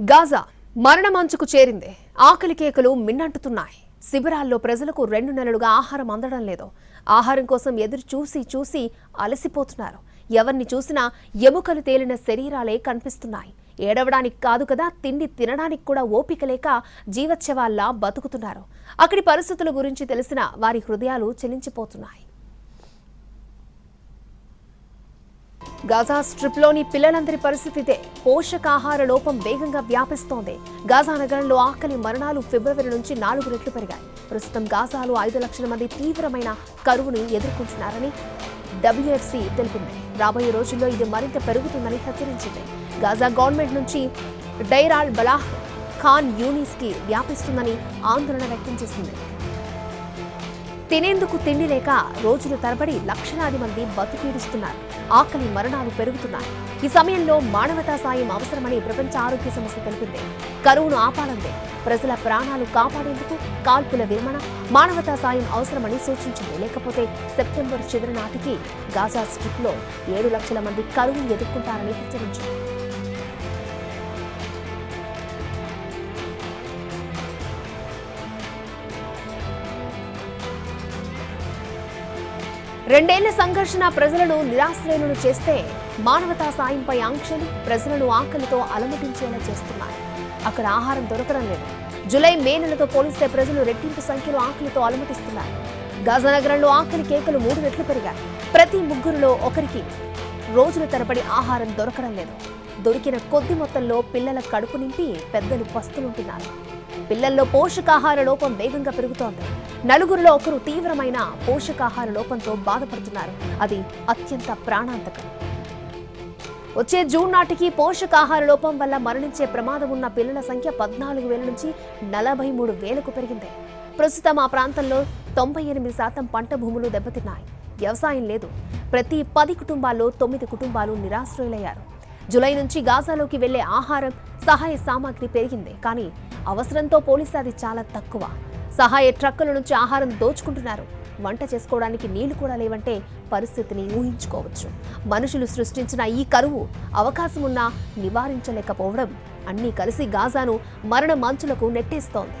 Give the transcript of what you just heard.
Gaza మరణమంచుకు చేరింది. ఆకలి కేకలు మిన్నంటుతున్నాయి. శిబిరాల్లో ప్రజలకు రెండు నెలలుగా ఆహారం అందడం లేదు. ఆహారం కోసం ఎదురు చూసి చూసి అలసిపోతున్నారు. ఎవరిని చూసినా ఎముకలు తేలిన శరీరాలే కనిపిస్తున్నాయి. ఏడవడానికి కాదు కదా తిండి తినడానికి కూడా ఓపిక లేక జీవత్యవాల్లా బతుకుతున్నారు. అక్కడి పరిస్థితుల గురించి తెలిసిన వారి హృదయాలు చెలించిపోతున్నాయి. గాజా స్ట్రిప్లోని పిల్లలందరి పరిస్థితితే పోషకాహార లోపం వేగంగా వ్యాపిస్తోంది. గాజా నగరంలో ఆకలి మరణాలు ఫిబ్రవరి నుంచి నాలుగు రెట్లు పెరిగాయి. ప్రస్తుతం గాజాలో ఐదు లక్షల మంది తీవ్రమైన కరువుని ఎదుర్కొంటున్నారని డబ్ల్యూఎఫ్సి తెలిపింది. రాబోయే రోజుల్లో ఇది మరింత పెరుగుతుందని హెచ్చరించింది. గాజా గవర్నమెంట్ నుంచి డైరాల్ బలాహ్ ఖాన్ యూనిస్కి వ్యాపిస్తుందని ఆందోళన వ్యక్తం చేసింది. తినేందుకు తిండి లేక రోజులు తరబడి లక్షలాది మంది బతుకీడుస్తున్నారు. ఆకలి మరణాలు పెరుగుతున్నాయి. ఈ సమయంలో మానవతా సాయం అవసరమని ప్రపంచ ఆరోగ్య సంస్థ తెలిపింది. కరువును ఆపాలందే ప్రజల ప్రాణాలు కాపాడేందుకు కాల్పుల విరమణ మానవతా సాయం అవసరమని సూచించింది. లేకపోతే సెప్టెంబర్ చివరి నాటికి గాజా స్ట్రిప్లో ఏడు లక్షల మంది కరువును ఎదుర్కొంటారని హెచ్చరించింది. రెండేళ్ళ సంఘర్షణ ప్రజలను నిరాశ్రయులను చేస్తే మానవతా సాయంపై ఆంక్షలు ప్రజలను ఆకలితో అలమటించేలా చేస్తున్నాయి అక్కడ ఆహారం దొరకడం లేదు. జులై మే నెలతో పోలిస్తే ప్రజలు రెట్టింపు సంఖ్యలో ఆకలితో అలమటిస్తున్నారు. గాజా నగరంలో ఆకలి కేకలు మూడు రెట్లు పెరిగాయి. ప్రతి ముగ్గురులో ఒకరికి రోజుల తరబడి ఆహారం దొరకడం లేదు. దొరికిన కొద్ది మొత్తంలో పిల్లల కడుపు నింపి పెద్దలు పస్తులుంటున్నారు. పిల్లల్లో పోషకాహార లోపం వేగంగా పెరుగుతోంది. నలుగురిలో ఒకరు తీవ్రమైన పోషకాహార లోపంతో బాధపడుతున్నారు. అది అత్యంత ప్రాణాంతకం. వచ్చే జూన్ నాటికి పోషకాహార లోపం వల్ల మరణించే ప్రమాదం ఉన్న పిల్లల సంఖ్య పద్నాలుగు వేల నుంచి నలభై మూడు వేలకు పెరిగింది. ప్రస్తుతం ఆ ప్రాంతంలో తొంభై ఎనిమిది శాతం పంట భూములు దెబ్బతిన్నాయి. వ్యవసాయం లేదు. ప్రతి పది కుటుంబాల్లో తొమ్మిది కుటుంబాలు నిరాశ్రయులయ్యారు. జులై నుంచి గాజాలోకి వెళ్ళే ఆహారం సహాయ సామాగ్రి పెరిగింది. కానీ అవసరంతో పోలిస్తే అది చాలా తక్కువ. సహాయ ట్రక్కుల నుంచి ఆహారం దోచుకుంటున్నారు. వంట చేసుకోవడానికి నీళ్ళు కూడా లేవంటే పరిస్థితిని ఊహించుకోవచ్చు. మనుషులు సృష్టించిన ఈ కరువు అవకాశం ఉన్నా నివారించలేకపోవడం. అన్నీ కలిసి గాజాను మరణ మంచులకు నెట్టేస్తోంది.